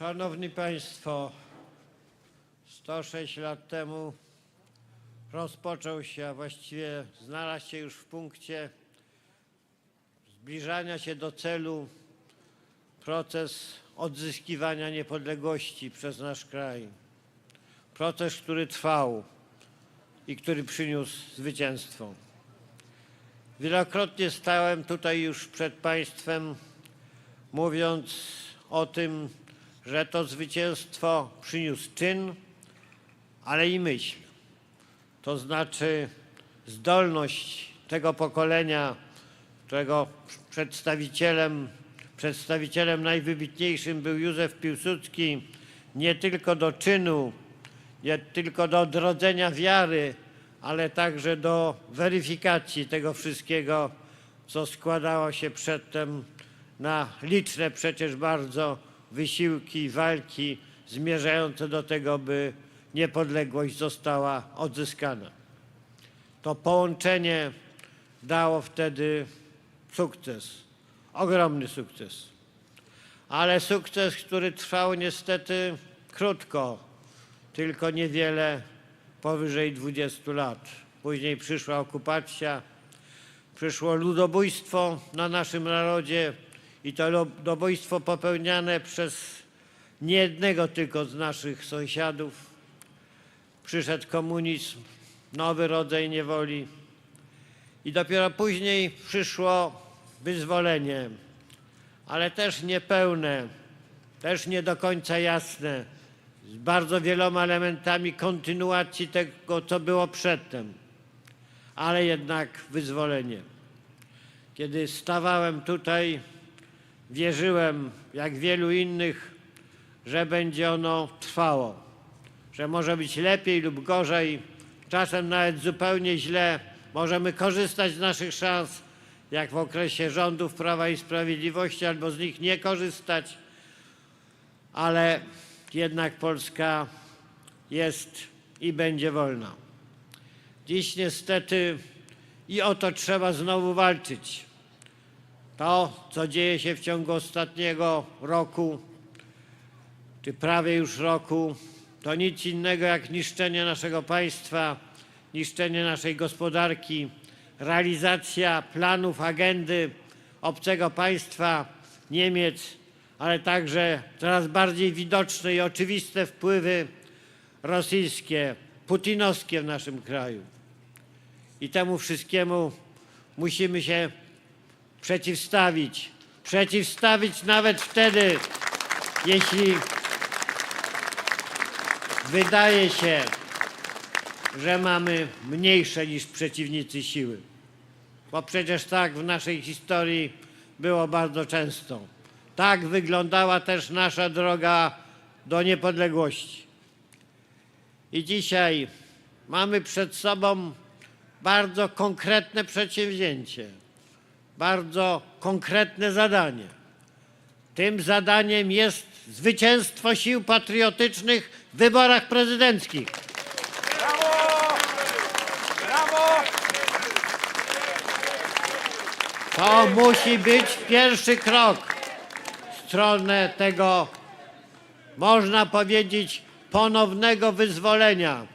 Szanowni Państwo, 106 lat temu rozpoczął się, a właściwie znalazł się już w punkcie zbliżania się do celu proces odzyskiwania niepodległości przez nasz kraj. Proces, który trwał i który przyniósł zwycięstwo. Wielokrotnie stałem tutaj już przed Państwem, mówiąc o tym, że to zwycięstwo przyniósł czyn, ale i myśl. To znaczy zdolność tego pokolenia, którego przedstawicielem, przedstawicielem najwybitniejszym był Józef Piłsudski, nie tylko do czynu, nie tylko do odrodzenia wiary, ale także do weryfikacji tego wszystkiego, co składało się przedtem na liczne przecież bardzo wysiłki walki zmierzające do tego, by niepodległość została odzyskana. To połączenie dało wtedy sukces, ogromny sukces. Ale sukces, który trwał niestety krótko, tylko niewiele powyżej 20 lat. Później przyszła okupacja, przyszło ludobójstwo na naszym narodzie i to ludobójstwo popełniane przez niejednego tylko z naszych sąsiadów. Przyszedł komunizm, nowy rodzaj niewoli i dopiero później przyszło wyzwolenie, ale też niepełne, też nie do końca jasne, z bardzo wieloma elementami kontynuacji tego, co było przedtem, ale jednak wyzwolenie. Kiedy stawałem tutaj, wierzyłem, jak wielu innych, że będzie ono trwało, że może być lepiej lub gorzej, czasem nawet zupełnie źle. Możemy korzystać z naszych szans, jak w okresie rządów Prawa i Sprawiedliwości, albo z nich nie korzystać, ale jednak Polska jest i będzie wolna. Dziś niestety i o to trzeba znowu walczyć. To, co dzieje się w ciągu ostatniego roku, czy prawie już roku, to nic innego jak niszczenie naszego państwa, niszczenie naszej gospodarki, realizacja planów, agendy obcego państwa, Niemiec, ale także coraz bardziej widoczne i oczywiste wpływy rosyjskie, putinowskie w naszym kraju. I temu wszystkiemu musimy się przeciwstawić. Przeciwstawić nawet wtedy, jeśli wydaje się, że mamy mniejsze niż przeciwnicy siły. Bo przecież tak w naszej historii było bardzo często. Tak wyglądała też nasza droga do niepodległości. I dzisiaj mamy przed sobą bardzo konkretne przedsięwzięcie, bardzo konkretne zadanie. Tym zadaniem jest zwycięstwo sił patriotycznych w wyborach prezydenckich. Brawo! Brawo! To musi być pierwszy krok w stronę tego, można powiedzieć, ponownego wyzwolenia.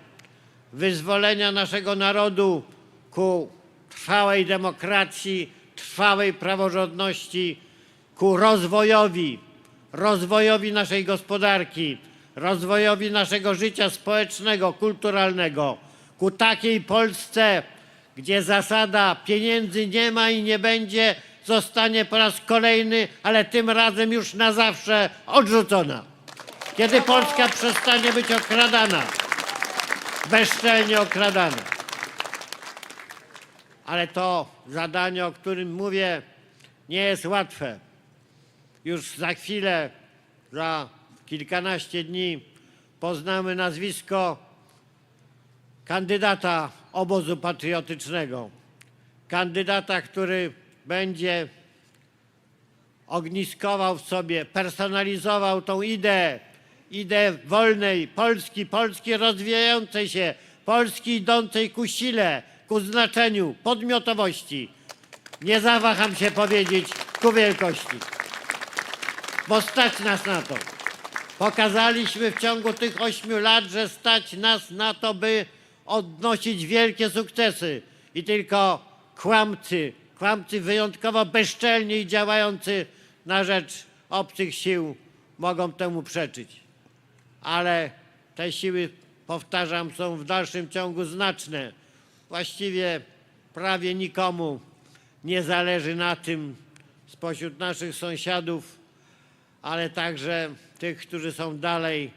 Wyzwolenia naszego narodu ku trwałej demokracji, trwałej praworządności, ku rozwojowi, rozwojowi naszej gospodarki, rozwojowi naszego życia społecznego, kulturalnego, ku takiej Polsce, gdzie zasada pieniędzy nie ma i nie będzie, zostanie po raz kolejny, ale tym razem już na zawsze odrzucona. Kiedy Polska przestanie być okradana, bezczelnie okradana. Ale to zadanie, o którym mówię, nie jest łatwe. Już za chwilę, za kilkanaście dni poznamy nazwisko kandydata obozu patriotycznego. Kandydata, który będzie ogniskował w sobie, personalizował tą ideę, ideę wolnej Polski, Polski rozwijającej się, Polski idącej ku sile, ku znaczeniu, podmiotowości. Nie zawaham się powiedzieć ku wielkości, bo stać nas na to. Pokazaliśmy w ciągu tych ośmiu lat, że stać nas na to, by odnosić wielkie sukcesy. I tylko kłamcy, kłamcy wyjątkowo bezczelni i działający na rzecz obcych sił mogą temu przeczyć. Ale te siły, powtarzam, są w dalszym ciągu znaczne. Właściwie prawie nikomu nie zależy na tym spośród naszych sąsiadów, ale także tych, którzy są dalej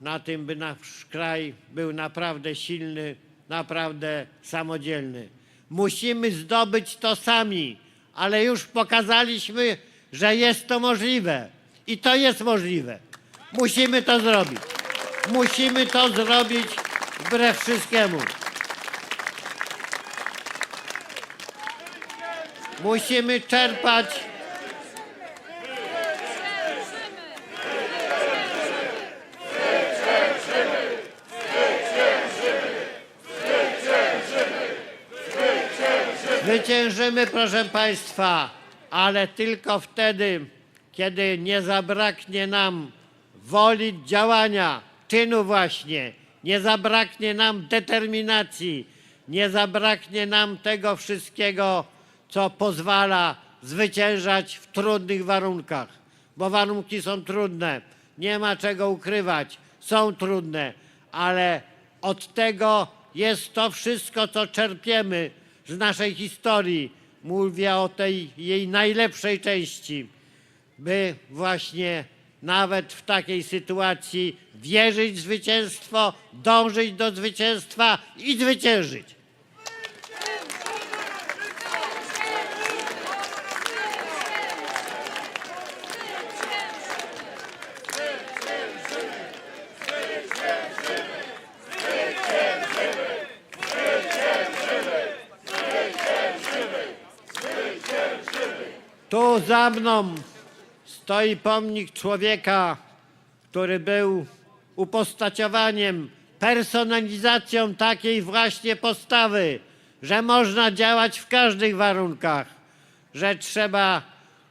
na tym, by nasz kraj był naprawdę silny, naprawdę samodzielny. Musimy zdobyć to sami, ale już pokazaliśmy, że jest to możliwe. I to jest możliwe. Musimy to zrobić. Musimy to zrobić wbrew wszystkiemu. Musimy czerpać. Zwyciężymy, proszę Państwa, ale tylko wtedy, kiedy nie zabraknie nam woli działania, czynu właśnie, nie zabraknie nam determinacji, nie zabraknie nam tego wszystkiego, co pozwala zwyciężać w trudnych warunkach, bo warunki są trudne, nie ma czego ukrywać, są trudne, ale od tego jest to wszystko, co czerpiemy z naszej historii. Mówię o tej jej najlepszej części, by właśnie nawet w takiej sytuacji wierzyć w zwycięstwo, dążyć do zwycięstwa i zwyciężyć. Tu za mną stoi pomnik człowieka, który był upostaciowaniem, personalizacją takiej właśnie postawy, że można działać w każdych warunkach, że trzeba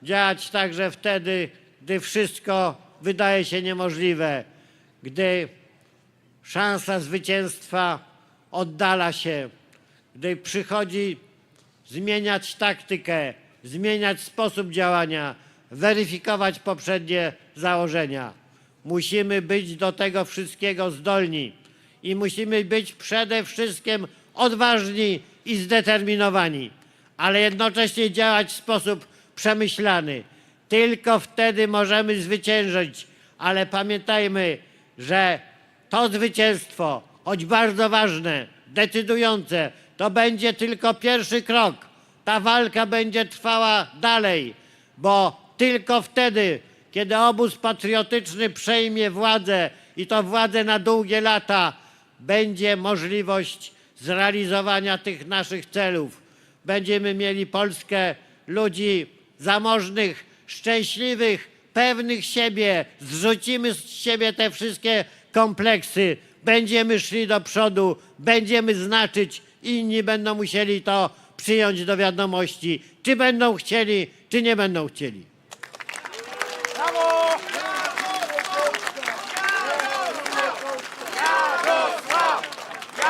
działać także wtedy, gdy wszystko wydaje się niemożliwe, gdy szansa zwycięstwa oddala się, gdy przychodzi zmieniać taktykę, zmieniać sposób działania, weryfikować poprzednie założenia. Musimy być do tego wszystkiego zdolni i musimy być przede wszystkim odważni i zdeterminowani, ale jednocześnie działać w sposób przemyślany. Tylko wtedy możemy zwyciężyć, ale pamiętajmy, że to zwycięstwo, choć bardzo ważne, decydujące, to będzie tylko pierwszy krok. Ta walka będzie trwała dalej, bo tylko wtedy, kiedy obóz patriotyczny przejmie władzę i to władzę na długie lata, będzie możliwość zrealizowania tych naszych celów. Będziemy mieli Polskę ludzi zamożnych, szczęśliwych, pewnych siebie. Zrzucimy z siebie te wszystkie kompleksy. Będziemy szli do przodu, będziemy znaczyć, inni będą musieli to przyjąć do wiadomości, czy będą chcieli, czy nie będą chcieli.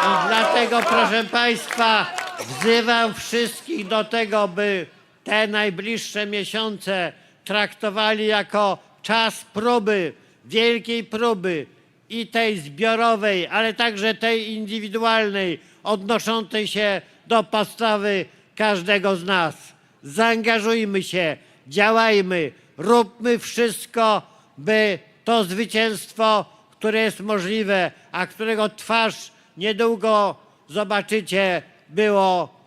I dlatego, proszę Państwa, wzywam wszystkich do tego, by te najbliższe miesiące traktowali jako czas próby, wielkiej próby i tej zbiorowej, ale także tej indywidualnej, odnoszącej się do postawy każdego z nas. Zaangażujmy się, działajmy, róbmy wszystko, by to zwycięstwo, które jest możliwe, a którego twarz niedługo zobaczycie, było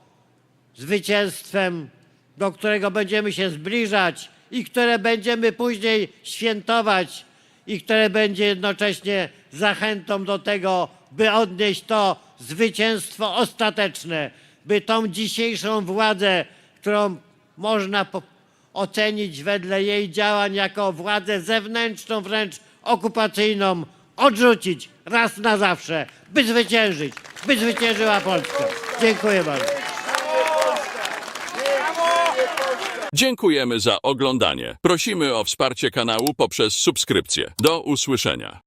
zwycięstwem, do którego będziemy się zbliżać i które będziemy później świętować i które będzie jednocześnie zachętą do tego, by odnieść to zwycięstwo ostateczne, by tą dzisiejszą władzę, którą można ocenić wedle jej działań jako władzę zewnętrzną, wręcz okupacyjną, odrzucić raz na zawsze, by zwyciężyć, by zwyciężyła Polska. Dziękuję bardzo. Dziękujemy za oglądanie. Prosimy o wsparcie kanału poprzez subskrypcję. Do usłyszenia.